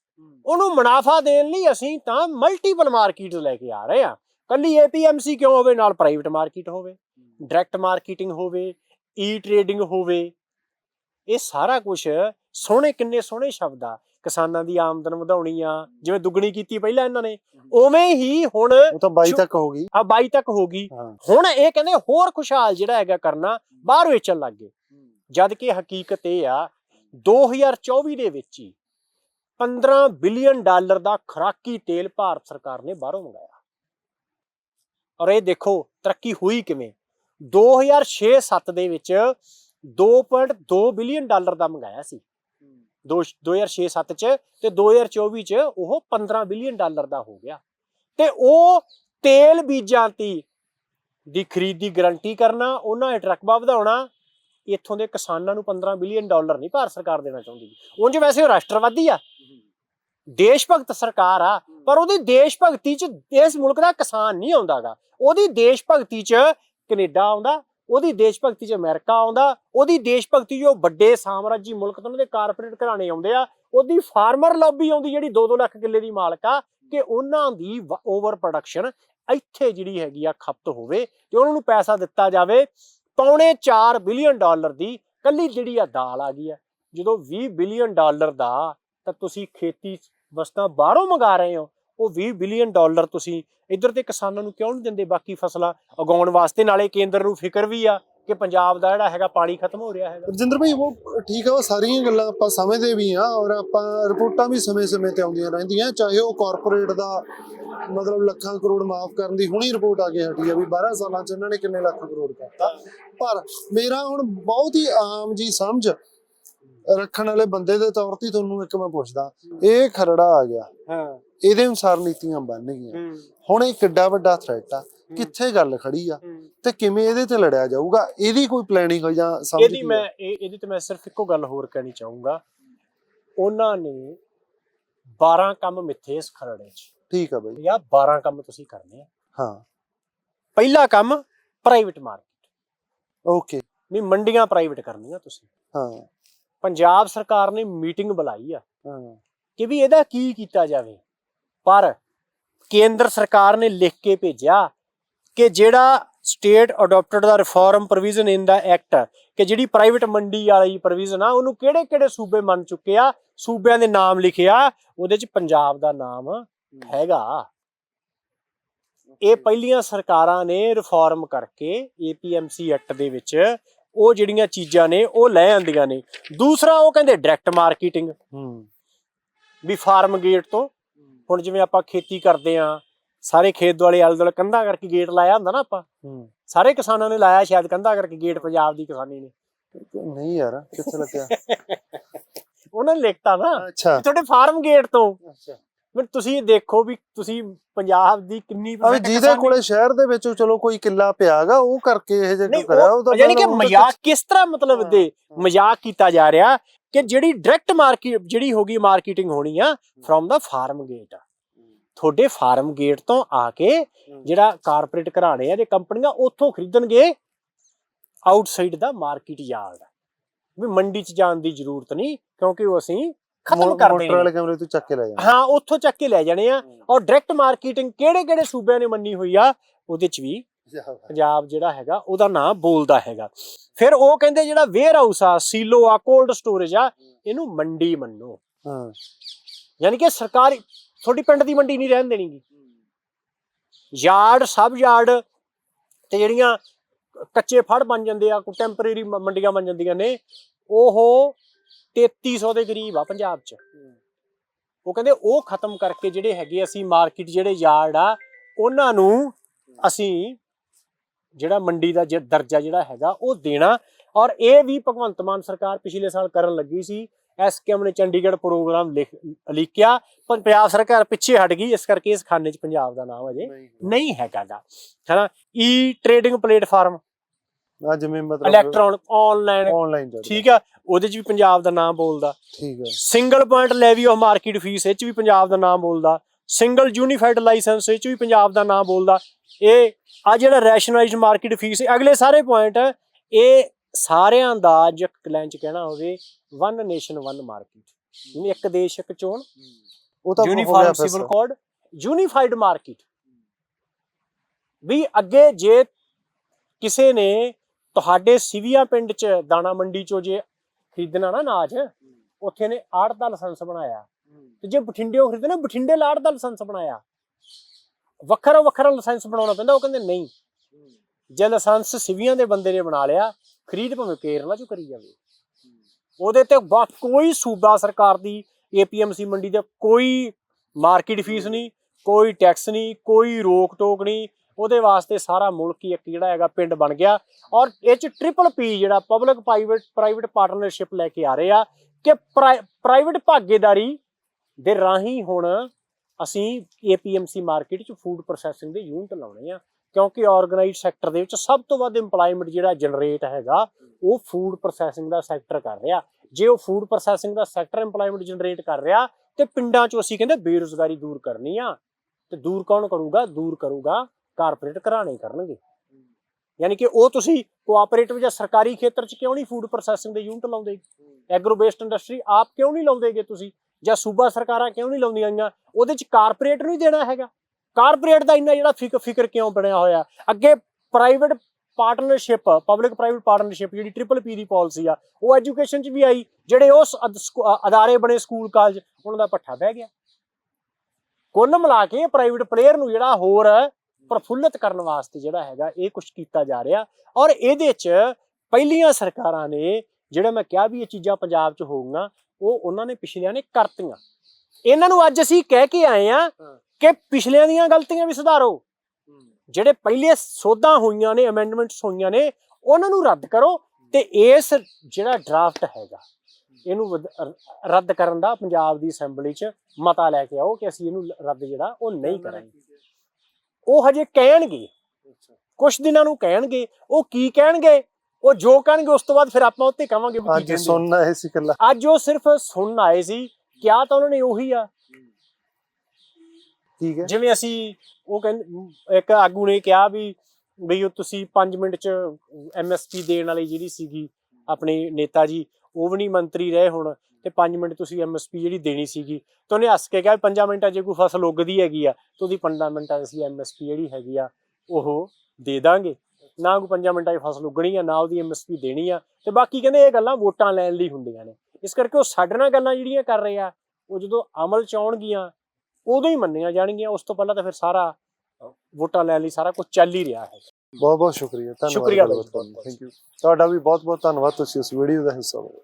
ਉਹਨੂੰ ਮੁਨਾਫਾ ਦੇਣ ਲਈ ਅਸੀਂ ਤਾਂ ਮਲਟੀਪਲ ਮਾਰਕੀਟ ਲੈ ਕੇ ਆ ਰਹੇ ਆ ਕੱਲੀ ਏਪੀਐਮਸੀ ਕਿਉਂ ਹੋਵੇ? ਨਾਲ ਪ੍ਰਾਈਵੇਟ ਮਾਰਕੀਟ ਹੋਵੇ। ਡਾਇਰੈਕਟ ਮਾਰਕੀਟਿੰਗ ਹੋਵੇ ਈ ਟ੍ਰੇਡਿੰਗ ਹੋਵੇ। ਇਹ ਸਾਰਾ ਕੁਝ ਸੋਹਣੇ ਕਿੰਨੇ ਸੋਹਣੇ ਸ਼ਬਦ ਆ। ਕਿਸਾਨਾਂ ਦੀ ਆਮਦਨ ਵਧਾਉਣੀ ਆ ਜਿਵੇਂ ਦੁੱਗਣੀ ਕੀਤੀ ਪਹਿਲਾਂ ਇਹਨਾਂ ਨੇ ਉਵੇਂ ਹੀ ਹੁਣ ਉਹ ਤਾਂ 22 ਜੋ- ਤੱਕ ਹੋ ਗਈ। ਆ 22 ਤੱਕ ਹੋ ਗਈ। ਹੁਣ ਇਹ ਕਹਿੰਦੇ ਹੋਰ ਖੁਸ਼ਹਾਲ ਜਿਹੜਾ ਹੈਗਾ ਕਰਨਾ ਬਾਹਰ ਵੇਚਣ ਲੱਗ ਗਏ। ਜਦ ਕਿ ਹਕੀਕਤ ਇਹ ਆ 2024 ਦੇ ਵਿੱਚ ਹੀ 15 ਬਿਲੀਅਨ ਡਾਲਰ ਦਾ ਖਰਾਕੀ ਤੇਲ ਭਾਰਤ ਸਰਕਾਰ ਨੇ ਬਾਹਰੋਂ ਮੰਗਾਇਆ। ਔਰ ਇਹ ਦੇਖੋ ਤਰੱਕੀ ਹੋਈ ਕਿਵੇਂ? 2006-7 ਦੇ ਵਿੱਚ 2.2 ਬਿਲੀਅਨ ਡਾਲਰ ਦਾ ਮੰਗਾਇਆ ਸੀ। 2006-7 ਚ ਤੇ 2024 ਚ ਉਹ 15 ਬਿਲੀਅਨ ਡਾਲਰ ਦਾ ਹੋ ਗਿਆ। ਤੇ ਉਹ ਤੇਲ ਬੀਜਾਂ ਦੀ ਦੀ ਖਰੀਦ ਦੀ ਗਾਰੰਟੀ ਕਰਨਾ ਉਹਨਾਂ ਦਾ ਰਕਬਾ ਵਧਾਉਣਾ ਇੱਥੋਂ ਦੇ ਕਿਸਾਨਾਂ ਨੂੰ 15 ਬਿਲੀਅਨ ਡਾਲਰ ਨਹੀਂ ਭਾਰਤ ਸਰਕਾਰ ਦੇਣਾ ਚਾਹੁੰਦੀ ਉਂਝ ਵੈਸੇ ਉਹ ਰਾਸ਼ਟਰਵਾਦੀ ਆ। ਦੇਸ਼ ਭਗਤ ਸਰਕਾਰ ਆ ਪਰ ਉਹਦੀ ਦੇਸ਼ ਭਗਤੀ ਚ ਇਸ ਮੁਲਕ ਦਾ ਕਿਸਾਨ ਨਹੀਂ ਆਉਂਦਾਗਾ ਉਹਦੀ ਦੇਸ਼ ਭਗਤੀ ਚ ਕੈਨੇਡਾ ਆਉਂਦਾ ਉਹਦੀ ਦੇਸ਼ ਭਗਤੀ ਚ ਅਮਰੀਕਾ ਆਉਂਦਾ, ਉਹਦੀ ਦੇਸ਼ ਭਗਤੀ ਜੋ ਵੱਡੇ ਸਾਮਰਾਜੀ ਮੁਲਕ ਤੋਂ ਉਹਨਾਂ ਦੇ ਕਾਰਪੋਰੇਟ ਘਰਾਣੇ ਆਉਂਦੇ ਆ, ਉਹਦੀ ਫਾਰਮਰ ਲੌਬੀ ਆਉਂਦੀ ਜਿਹੜੀ 2-2 ਲੱਖ ਕਿੱਲੇ ਦੀ ਮਾਲਕ ਆ, ਕਿ ਉਹਨਾਂ ਦੀ ਓਵਰ ਪ੍ਰੋਡਕਸ਼ਨ ਇੱਥੇ ਜਿਹੜੀ ਹੈਗੀ ਆ ਖਪਤ ਹੋਵੇ ਤੇ ਉਹਨਾਂ ਨੂੰ ਪੈਸਾ ਦਿੱਤਾ ਜਾਵੇ, ਪੌਣੇ 4 ਬਿਲੀਅਨ ਡਾਲਰ ਦੀ ਕੱਲੀ ਜਿਹੜੀ ਆ ਦਾਲ ਆ ਗਈ ਆ। ਜਦੋਂ 20 ਬਿਲੀਅਨ ਡਾਲਰ ਦਾ ਤਾਂ ਤੁਸੀਂ ਖੇਤੀ ਵਸਤਾਂ ਬਾਹਰੋਂ ਮੰਗਾ ਰਹੇ ਹੋ। ਉਹ 20 ਬਿਲੀਅਨ ਡਾਲਰ ਤੁਸੀਂ ਇੱਧਰ ਤੇ ਕਿਸਾਨਾਂ ਨੂੰ ਕਿਉਂ ਨਹੀਂ ਦਿੰਦੇ ਬਾਕੀ ਫਸਲਾਂ? ਉਗਾਉਣ ਵਾਸਤੇ ਨਾਲੇ ਕੇਂਦਰ ਨੂੰ ਫਿਕਰ ਵੀ ਆ ਕਿ ਪੰਜਾਬ ਦਾ ਜਿਹੜਾ ਹੈਗਾ ਪਾਣੀ ਖਤਮ ਹੋ ਰਿਹਾ ਹੈਗਾ। ਰਜਿੰਦਰ ਭਾਈ ਉਹ ਠੀਕ ਆ ਉਹ ਸਾਰੀਆਂ ਗੱਲਾਂ ਆਪਾਂ ਸਮਝਦੇ ਵੀ ਆ ਔਰ ਆਪਾਂ ਰਿਪੋਰਟਾਂ ਵੀ ਸਮੇਂ-ਸਮੇਂ ਤੇ ਆਉਂਦੀਆਂ ਰਹਿੰਦੀਆਂ ਚਾਹੇ ਉਹ ਕਾਰਪੋਰੇਟ ਦਾ ਮਤਲਬ ਲੱਖਾਂ ਕਰੋੜ ਮਾਫ ਕਰਨ ਦੀ ਹੁਣੀ ਰਿਪੋਰਟ ਆ ਕੇ ਹਟੀ ਆ ਵੀ 12 ਸਾਲਾਂ ਚ ਇਹਨਾਂ ਨੇ ਕਿੰਨੇ ਲੱਖ ਕਰੋੜ ਕਰਤਾ। ਪਰ ਮੇਰਾ ਹੁਣ ਬਹੁਤ ਹੀ ਆਮ ਜੀ ਸਮਝ ਰੱਖਣ ਵਾਲੇ ਬੰਦੇ ਦੇ ਤੌਰ ਤੇ ਤੁਹਾਨੂੰ ਇੱਕ ਮੈਂ ਪੁੱਛਦਾ ਇਹ ਖਰੜਾ ਆ ਗਿਆ। ਹਾਂ। ਇਹਦੇ ਅਨੁਸਾਰ ਨੀਤੀਆਂ ਬਣ ਗਈਆਂ ਹੁਣ ਇਹ ਕਿੱਡਾ ਵੱਡਾ ਥ੍ਰੈਟ ਆ ਕਿੱਥੇ ਗੱਲ ਖੜੀ ਆ ਤੇ ਕਿਵੇਂ ਇਹਦੇ ਤੇ ਲੜਿਆ ਜਾਊਗਾ ਇਹਦੀ ਕੋਈ ਪਲੈਨਿੰਗ ਹੋ ਜਾਂ ਸਮਝ ਇਹਦੀ? ਮੈਂ ਇਹ ਇਹਦੀ ਤੇ ਮੈਂ ਸਿਰਫ ਇੱਕੋ ਗੱਲ ਹੋਰ ਕਹਿਣੀ ਚਾਹੂੰਗਾ। ਉਹਨਾਂ ਨੇ 12 ਕੰਮ ਮਿੱਥੇ ਇਸ ਖਰੜੇ 'ਚ। ਠੀਕ ਆ ਬਈ। ਜਾਂ 12 ਕੰਮ ਤੁਸੀਂ ਕਰਨੇ ਆ। ਹਾਂ। ਪਹਿਲਾ ਕੰਮ ਪ੍ਰਾਈਵੇਟ ਮਾਰਕੀਟ ਓਕੇ ਵੀ ਮੰਡੀਆਂ ਪ੍ਰਾਈਵੇਟ ਕਰਨੀਆਂ ਤੁਸੀਂ। ਹਾਂ। ਪੰਜਾਬ ਸਰਕਾਰ ਨੇ ਮੀਟਿੰਗ ਬੁਲਾਈ ਆ ਹਾਂ। ਕਿ ਵੀ ਇਹਦਾ ਕੀ ਕੀਤਾ ਜਾਵੇ। ਪਰ ਕੇਂਦਰ ਸਰਕਾਰ ਨੇ ਲਿਖ ਕੇ ਭੇਜਿਆ ਕਿ ਜਿਹੜਾ state adapted the reform provision in the act ਕਿ ਜਿਹੜੀ ਪ੍ਰਾਈਵੇਟ ਮੰਡੀ ਵਾਲੀ ਪ੍ਰੋਵੀਜ਼ਨ ਆ ਉਹਨੂੰ ਕਿਹੜੇ ਕਿਹੜੇ ਸੂਬੇ ਮੰਨ ਚੁੱਕੇ ਆ? ਸੂਬਿਆਂ ਦੇ ਨਾਮ ਲਿਖਿਆ ਉਹਦੇ ਚ ਪੰਜਾਬ ਦਾ ਨਾਮ ਹੈਗਾ। ਇਹ ਪਹਿਲੀਆਂ ਸਰਕਾਰਾਂ ਨੇ ਰਿਫਾਰਮ ਕਰਕੇ ਏਪੀਐਮਸੀ ਐਕਟ ਦੇ ਵਿੱਚ ਉਹ ਜਿਹੜੀਆਂ ਚੀਜ਼ਾਂ ਨੇ ਉਹ ਲੈ ਆਂਦੀਆਂ ਨੇ। ਦੂਸਰਾ ਉਹ ਕਹਿੰਦੇ ਡਾਇਰੈਕਟ ਮਾਰਕੀਟਿੰਗ ਹੂੰ। ਵੀ ਫਾਰਮ ਗੇਟ ਤੋਂ ਹੁਣ ਜਿਵੇਂ ਆਪਾਂ ਖੇਤੀ ਕਰਦੇ ਆ ਸਾਰੇ ਖੇਤ ਦੁਆਲੇ ਆਲੇ ਦੁਆਲੇ ਕੰਧਾਂ ਕਰਕੇ ਗੇਟ ਲਾਇਆ ਹੁੰਦਾ ਨਾ ਆਪਾਂ ਸਾਰੇ ਕਿਸਾਨਾਂ ਨੇ ਲਾਇਆ ਸ਼ਾਇਦ ਕੰਧਾਂ ਕਰਕੇ ਗੇਟ ਪੰਜਾਬ ਦੀ ਕਿਸਾਨੀ ਨੇ। ਨਹੀਂ ਯਾਰ ਕਿੱਥੇ ਲੱਗਿਆ? ਉਹਨਾਂ ਨੇ ਲਿਖਤਾ ਨਾ ਤੁਹਾਡੇ ਫਾਰਮ ਗੇਟ ਤੋਂ। ਅੱਛਾ। ਫਿਰ ਤੁਸੀਂ ਦੇਖੋ ਵੀ ਤੁਸੀਂ ਪੰਜਾਬ ਦੀ ਕਿੰਨੀ ਅਬੇ ਜਿਹਦੇ ਕੋਲੇ ਸ਼ਹਿਰ ਦੇ ਵਿੱਚ ਚਲੋ ਕੋਈ ਕਿੱਲਾ ਪਿਆਗਾ ਉਹ ਕਰਕੇ ਇਹ ਜੇ ਕਰਿਆ ਉਹ ਉਹਦਾ ਯਾਨੀ ਕਿ ਮਜ਼ਾਕ ਕਿਸ ਤਰ੍ਹਾਂ ਮਤਲਬ ਦੇ। ਮਜ਼ਾਕ ਕੀਤਾ ਜਾ ਰਿਹਾ ਕਿ ਜਿਹੜੀ ਡਾਇਰੈਕਟ ਮਾਰਕੀਟ ਜਿਹੜੀ ਹੋਗੀ ਮਾਰਕੀਟਿੰਗ ਹੋਣੀ ਆ ਫਰੋਮ ਦਾ ਫਾਰਮ ਗੇਟ ਤੁਹਾਡੇ ਫਾਰਮ ਗੇਟ ਤੋਂ ਆ ਕੇ ਜਿਹੜਾ ਕਾਰਪੋਰੇਟ ਘਰਾਣੇ ਆ ਜੇ ਕੰਪਨੀਆਂ ਉੱਥੋਂ ਖਰੀਦਣਗੇ ਆਊਟਸਾਈਡ ਦਾ ਮਾਰਕੀਟ ਯਾਰਡ ਵੀ ਮੰਡੀ 'ਚ ਜਾਣ ਦੀ ਜ਼ਰੂਰਤ ਨਹੀਂ ਕਿਉਂਕਿ ਉਹ ਅਸੀਂ ਖਤਮ ਮੋ- ਕਰ ਮੋਟਰ ਦੇਣੇ। ਵਾਲੇ ਕਮਰੇ ਤੋਂ ਚੱਕ ਕੇ ਲੈ ਜਾਣਾ। ਹਾਂ ਉੱਥੋਂ ਚੱਕ ਕੇ ਲੈ ਜਾਣੇ ਆ। ਔਰ ਡਾਇਰੈਕਟ ਮਾਰਕੀਟਿੰਗ ਕਿਹੜੇ ਕਿਹੜੇ ਸੂਬਿਆਂ ਨੇ ਮੰਨੀ ਹੋਈ ਆ ਉਹਦੇ 'ਚ ਵੀ ਪੰਜਾਬ ਜਿਹੜਾ ਹੈਗਾ ਉਹਦਾ ਨਾਮ ਬੋਲਦਾ ਹੈਗਾ। ਫਿਰ ਉਹ ਕਹਿੰਦੇ ਜਿਹੜਾ ਵੇਅਰ ਹਾਊਸ ਆ ਸੀਲੋ ਆ ਕੋਲਡ ਸਟੋਰੇਜ ਆ ਇਹਨੂੰ ਮੰਡੀ ਮੰਨੋ। ਹਾਂ। ਯਾਨੀ ਕਿ ਸਰਕਾਰ ਤੁਹਾਡੀ ਪਿੰਡ ਦੀ ਮੰਡੀ ਨਹੀਂ ਰਹਿਣ ਦੇਣੀਗੀ ਯਾਰਡ ਸਬ ਯਾਰਡ ਤੇ ਜਿਹੜੀਆਂ ਕੱਚੇ ਫੜ ਬਣ ਜਾਂਦੇ ਆ ਕੋਈ ਟੈਂਪਰੇਰੀ ਮੰਡੀਆਂ ਬਣ ਜਾਂਦੀਆਂ ਨੇ ਉਹ 3300 ਦੇ ਕਰੀਬ ਆ ਪੰਜਾਬ 'ਚ। ਉਹ ਕਹਿੰਦੇ ਉਹ ਖਤਮ ਕਰਕੇ ਜਿਹੜੇ ਹੈਗੇ ਅਸੀਂ ਮਾਰਕੀਟ ਜਿਹੜੇ ਯਾਰਡ ਆ ਉਹਨਾਂ ਨੂੰ ਅਸੀਂ ਜਿਹੜਾ ਮੰਡੀ ਦਾ ਦਰਜਾ ਜਿਹੜਾ ਹੈਗਾ ਉਹ ਦੇਣਾ। ਔਰ ਇਹ ਵੀ ਭਗਵੰਤ ਮਾਨ ਸਰਕਾਰ ਪਿਛਲੇ ਸਾਲ ਕਰਨ ਲੱਗੀ ਸੀ। ਐਸਕੇਐਮ ਨੇ ਚੰਡੀਗੜ੍ਹ ਪ੍ਰੋਗਰਾਮ ਲਿਖ ਲਿਖਿਆ। ਪਰ ਪੰਜਾਬ ਸਰਕਾਰ ਪਿੱਛੇ ਹਟ ਗਈ ਇਸ ਕਰਕੇ ਇਸ ਖਾਨੇ 'ਚ ਪੰਜਾਬ ਦਾ ਨਾਮ ਅਜੇ ਨਹੀਂ। ਹੈਗਾਗਾ। ਹੈਨਾ? ਈ ਟ੍ਰੇਡਿੰਗ ਪਲੇਟਫਾਰਮ ਆ ਜਿਵੇਂ ਮਤਲਬ ਇਲੈਕਟ੍ਰੋਨਿਕ ਆਨਲਾਈਨ ਆਨਲਾਈਨ ਠੀਕ ਆ ਉਹਦੇ 'ਚ ਵੀ ਪੰਜਾਬ ਦਾ ਨਾਮ ਬੋਲਦਾ। ਠੀਕ ਹੈ single point levy of market fee ਇਹ 'ਚ ਵੀ ਪੰਜਾਬ ਦਾ ਨਾਮ ਬੋਲਦਾ। ਸਿੰਗਲ ਯੂਨੀਫਾਈਡ ਲਾਇਸੈਂਸ ਇਹ 'ਚ ਵੀ ਪੰਜਾਬ ਦਾ ਨਾਮ ਬੋਲਦਾ। ਇਹ ਆ ਜਿਹੜਾ ਰੈਸ਼ਨਲਾਈਜ਼ਡ ਮਾਰਕੀਟ ਫੀਸ ਅਗਲੇ ਸਾਰੇ ਪੁਆਇੰਟ ਇਹ ਸਾਰਿਆਂ ਦਾ ਜੇ ਲਾਈਨ 'ਚ ਕਹਿਣਾ ਹੋਵੇ ਵਨ ਨੇਸ਼ਨ ਵਨ ਮਾਰਕੀਟ ਯਾਨੀ ਇੱਕ ਦੇਸ਼ ਇੱਕ ਚੋਣ। ਉਹ ਤਾਂ ਯੂਨੀਫਾਰਮ ਫਿਰ ਸਿਵਲ ਕੋਡ ਯੂਨੀਫਾਈਡ ਮਾਰਕੀਟ ਵੀ ਅੱਗੇ ਜੇ ਕਿਸੇ ਨੇ ਤੁਹਾਡੇ ਸਿਵੀਆ ਪਿੰਡ ਚ ਦਾਣਾ ਮੰਡੀ ਚੋਂ ਜੇ ਖਰੀਦਣਾ ਨਾ ਅਨਾਜ, ਉੱਥੇ ਨੇ ਆੜ ਦਾ ਲਾਇਸੈਂਸ ਬਣਾਇਆ। ਤੇ ਜੇ ਬਠਿੰਡੇੋਂ ਖਰੀਦਣਾ, ਬਠਿੰਡੇ ਲਾੜ ਦਾ ਲਾਇਸੈਂਸ ਬਣਾਇਆ। ਵੱਖਰਾ ਵੱਖਰਾ ਲਾਇਸੈਂਸ ਬਣਾਉਣਾ ਪੈਂਦਾ, ਉਹ ਕਹਿੰਦੇ ਨਹੀਂ। ਜੇ ਲਾਇਸੈਂਸ ਸਿਵੀਆਂ ਦੇ ਬੰਦੇ ਨੇ ਬਣਾ ਲਿਆ, ਖਰੀਦ ਭਾਵੇਂ ਕੇਰਲਾ ਚੋਂ ਕਰੀ ਜਾਵੇ। ਉਹਦੇ ਤੇ ਬਾ- ਕੋਈ ਸੂਬਾ ਸਰਕਾਰ ਦੀ, ਏਪੀਐਮਸੀ ਮੰਡੀ ਦਾ ਕੋਈ ਮਾਰਕੀਟ ਫੀਸ ਨਹੀਂ, ਕੋਈ ਟੈਕਸ ਨਹੀਂ, ਕੋਈ ਰੋਕ ਟੋਕ ਨਹੀਂ ਉਹਦੇ ਵਾਸਤੇ ਸਾਰਾ ਮੁਲਕ ਹੀ ਇੱਕ ਜਿਹੜਾ ਹੈਗਾ ਪਿੰਡ ਬਣ ਗਿਆ। ਔਰ ਇਹ ਚ ਟ੍ਰਿਪਲ ਪੀ ਜਿਹੜਾ ਪਬਲਿਕ ਪ੍ਰਾਈਵੇਟ ਪ੍ਰਾਈਵੇਟ ਪਾਰਟਨਰਸ਼ਿਪ ਲੈ ਕੇ ਆ ਰਹੇ ਆ ਕਿ ਪ੍ਰਾਈਵੇਟ ਭਾਗੀਦਾਰੀ ਦੇ ਰਾਹੀਂ ਹੁਣ ਅਸੀਂ ਏਪੀਐਮਸੀ ਮਾਰਕੀਟ ਚ ਫੂਡ ਪ੍ਰੋਸੈਸਿੰਗ ਦੇ ਯੂਨਿਟ ਲਾਉਣੇ ਆ। ਕਿਉਂਕਿ ਆਰਗੇਨਾਈਜ਼ਡ ਸੈਕਟਰ ਦੇ ਵਿੱਚ ਸਭ ਤੋਂ ਵੱਧ EMPLOYMENT ਜਿਹੜਾ ਜਨਰੇਟ ਹੈਗਾ, ਉਹ ਫੂਡ ਪ੍ਰੋਸੈਸਿੰਗ ਦਾ ਸੈਕਟਰ ਕਰ ਰਿਹਾ। ਜੇ ਉਹ ਫੂਡ ਪ੍ਰੋਸੈਸਿੰਗ ਦਾ ਸੈਕਟਰ EMPLOYMENT ਜਨਰੇਟ ਕਰ ਰਿਹਾ, ਤੇ ਪਿੰਡਾਂ 'ਚੋਂ ਅਸੀਂ ਕਹਿੰਦੇ ਬੇਰੁਜ਼ਗਾਰੀ ਦੂਰ ਕਰਨੀ ਆ। ਤੇ ਦੂਰ ਕੌਣ ਕਰੂਗਾ? ਦੂਰ ਕਰੂਗਾ ਕਾਰਪੋਰੇਟ ਘਰਾਣੇ ਕਰਨਗੇ। ਯਾਨੀ ਕਿ ਉਹ ਤੁਸੀਂ ਕੋਆਪਰੇਟਿਵ ਜਾਂ ਸਰਕਾਰੀ ਖੇਤਰ 'ਚ ਕਿਉਂ ਨਹੀਂ ਫੂਡ ਪ੍ਰੋਸੈਸਿੰਗ ਦੇ ਯੂਨਿਟ ਲਾਉਂਦੇ? ਐਗਰੋ ਬੇਸਡ ਇੰਡਸਟਰੀ ਆਪ ਕਿਉਂ ਨਹੀਂ ਲਾਉਂਦੇਗੇ ਤੁਸੀਂ? ਜਾਂ ਸੂਬਾ ਸਰਕਾਰਾਂ ਕਿਉਂ ਨਹੀਂ ਲਾਉਂਦੀਆਂ ਗਈਆਂ ਉਹਦੇ 'ਚ ਕਾਰਪੋਰੇਟ ਨੂੰ ਹੀ ਦੇਣਾ ਹੈਗਾ। ਕਾਰਪੋਰੇਟ ਦਾ ਇੰਨਾ ਜਿਹੜਾ ਫਿਕ- ਫਿਕਰ ਕਿਉਂ ਬਣਿਆ ਹੋਇਆ? ਅੱਗੇ private partnership public private partnership ਜਿਹੜੀ ਟ੍ਰਿਪਲ ਪੀ ਦੀ ਪਾਲਿਸੀ ਆ, ਉਹ ਐਜੂਕੇਸ਼ਨ 'ਚ ਵੀ ਆਈ। ਜਿਹੜੇ ਉਹ ਅਦਾਰੇ ਬਣੇ ਸਕੂਲ ਕਾਲਜ ਉਹਨਾਂ ਦਾ ਪੱਠਾ ਬਹਿ ਗਿਆ। ਕੁੱਲ ਮਿਲਾ ਕੇ ਪ੍ਰਾਈਵੇਟ ਪਲੇਅਰ ਨੂੰ ਜਿਹੜਾ ਹੋਰ ਪ੍ਰਫੁੱਲਤ ਕਰਨ ਵਾਸਤੇ ਜਿਹੜਾ ਹੈਗਾ ਇਹ ਕੁਝ ਕੀਤਾ ਜਾ ਰਿਹਾ ਔਰ ਇਹਦੇ 'ਚ ਪਹਿਲੀਆਂ ਸਰਕਾਰਾਂ ਨੇ ਜਿਹੜਾ ਮੈਂ ਕਿਹਾ ਵੀ ਇਹ ਚੀਜ਼ਾਂ ਪੰਜਾਬ 'ਚ ਹੋਊਗੀਆਂ ਉਹ ਉਹਨਾਂ ਨੇ ਪਿਛਲਿਆਂ ਨੇ ਕਰਤੀਆਂ। ਇਹਨਾਂ ਨੂੰ ਅੱਜ ਅਸੀਂ ਕਹਿ ਕੇ ਆਏ ਆ ਕਿ ਪਿਛਲਿਆਂ ਦੀਆਂ ਗਲਤੀਆਂ ਵੀ ਸੁਧਾਰੋ। ਜਿਹੜੇ ਪਹਿਲੇ ਸੋਧਾਂ ਹੋਈਆਂ ਨੇ ਅਮੈਂਡਮੈਂਟਸ ਹੋਈਆਂ ਨੇ ਉਹਨਾਂ ਨੂੰ ਰੱਦ ਕਰੋ ਤੇ ਇਸ ਜਿਹੜਾ ਡਰਾਫਟ ਹੈਗਾ ਇਹਨੂੰ ਰੱਦ ਕਰਨ ਦਾ ਪੰਜਾਬ ਦੀ ਅਸੈਂਬਲੀ 'ਚ ਮਤਾ ਲੈ ਕੇ ਆਓ ਕਿ ਅਸੀਂ ਇਹਨੂੰ ਰੱਦ ਜਿਹੜਾ ਉਹ ਨਹੀਂ ਕਰਾਂਗੇ। ਉਹ ਹਜੇ ਕਹਿਣਗੇ। ਕੁਝ ਦਿਨਾਂ ਨੂੰ ਕਹਿਣਗੇ। ਉਹ ਕੀ ਕਹਿਣਗੇ? ਉਹ ਜੋ ਕਹਿਣਗੇ ਉਸ ਤੋਂ ਬਾਅਦ ਫਿਰ ਆਪਾਂ ਉੱਤੇ ਕਵਾਂਗੇ ਵੀ ਕੀ ਅੱਜ ਕਹਿੰਦੇ ਸੁਣਨਾ ਇਹ ਸੀ ਕੱਲਾ ਅੱਜ ਉਹ ਸਿਰਫ ਸੁਣਨ ਆਏ ਸੀ। ਕਿਹਾ ਤਾਂ ਉਹਨਾਂ ਨੇ ਉਹੀ ਆ। ਠੀਕ ਹੈ। ਜਿਵੇਂ ਅਸੀਂ ਉਹ ਕਹਿੰਦੇ ਇੱਕ ਆਗੂ ਨੇ ਕਿਹਾ ਵੀ ਵੀ ਉਹ ਤੁਸੀਂ 5 ਮਿੰਟ ਚ ਐਮਐਸਪੀ ਦੇਣ ਵਾਲੀ ਜਿਹੜੀ ਸੀਗੀ ਆਪਣੇ ਨੇਤਾ ਜੀ ਉਹ ਵੀ ਨਹੀਂ ਮੰਤਰੀ ਰਹੇ ਹੁਣ। ਤੇ 5 ਮਿੰਟ ਤੁਸੀਂ ਐਮਐਸਪੀ ਜਿਹੜੀ ਦੇਣੀ ਸੀਗੀ ਤੇ ਉਹਨੇ ਹੱਸ ਕੇ ਕਿਹਾ 5 ਮਿੰਟਾਂ ਜੇ ਕੋਈ ਫਸਲ ਉੱਗਦੀ ਹੈਗੀ ਆ ਤੇ ਉਹਦੀ 5 ਮਿੰਟਾਂ ਅਸੀਂ ਐਮਐਸਪੀ ਜਿਹੜੀ ਹੈਗੀ ਆ ਉਹ ਦੇ ਦਾਂਗੇ। ਨਾ ਕੋਈ 5 ਮਿੰਟਾਂ 'ਚ ਫਸਲ ਉੱਗਣੀ ਆ ਨਾ ਉਹਦੀ ਐਮਐਸਪੀ ਦੇਣੀ ਆ ਤੇ ਬਾਕੀ ਕਹਿੰਦੇ ਇਹ ਗੱਲਾਂ ਵੋਟਾਂ ਲੈਣ ਲਈ ਹੁੰਦੀਆਂ ਨੇ। ਇਸ ਕਰਕੇ ਉਹ ਸਾਡੇ ਨਾਲ ਗੱਲਾਂ ਜਿਹੜੀਆਂ ਕਰ ਰਹੇ ਆ ਉਹ ਜਦੋਂ ਅਮਲ ਚ ਆਉਣਗੀਆਂ ਉਦੋਂ ਹੀ ਮੰਨੀਆਂ ਜਾਣਗੀਆਂ ਉਸ ਤੋਂ ਪਹਿਲਾਂ ਤਾਂ ਫਿਰ ਸਾਰਾ ਵੋਟਾਂ ਲੈਣ ਲਈ ਸਾਰਾ ਕੁਝ ਚੱਲ ਹੀ ਰਿਹਾ ਹੈ। ਬਹੁਤ ਬਹੁਤ ਸ਼ੁਕਰੀਆ ਧੰਨਵਾਦ ਸ਼ੁਕਰੀਆ। Thank you. ਤੁਹਾਡਾ ਵੀ ਬਹੁਤ ਬਹੁਤ ਧੰਨਵਾਦ ਤੁਸੀਂ ਇਸ ਵੀਡੀਓ ਦਾ ਹਿੱਸਾ ਬਣੇ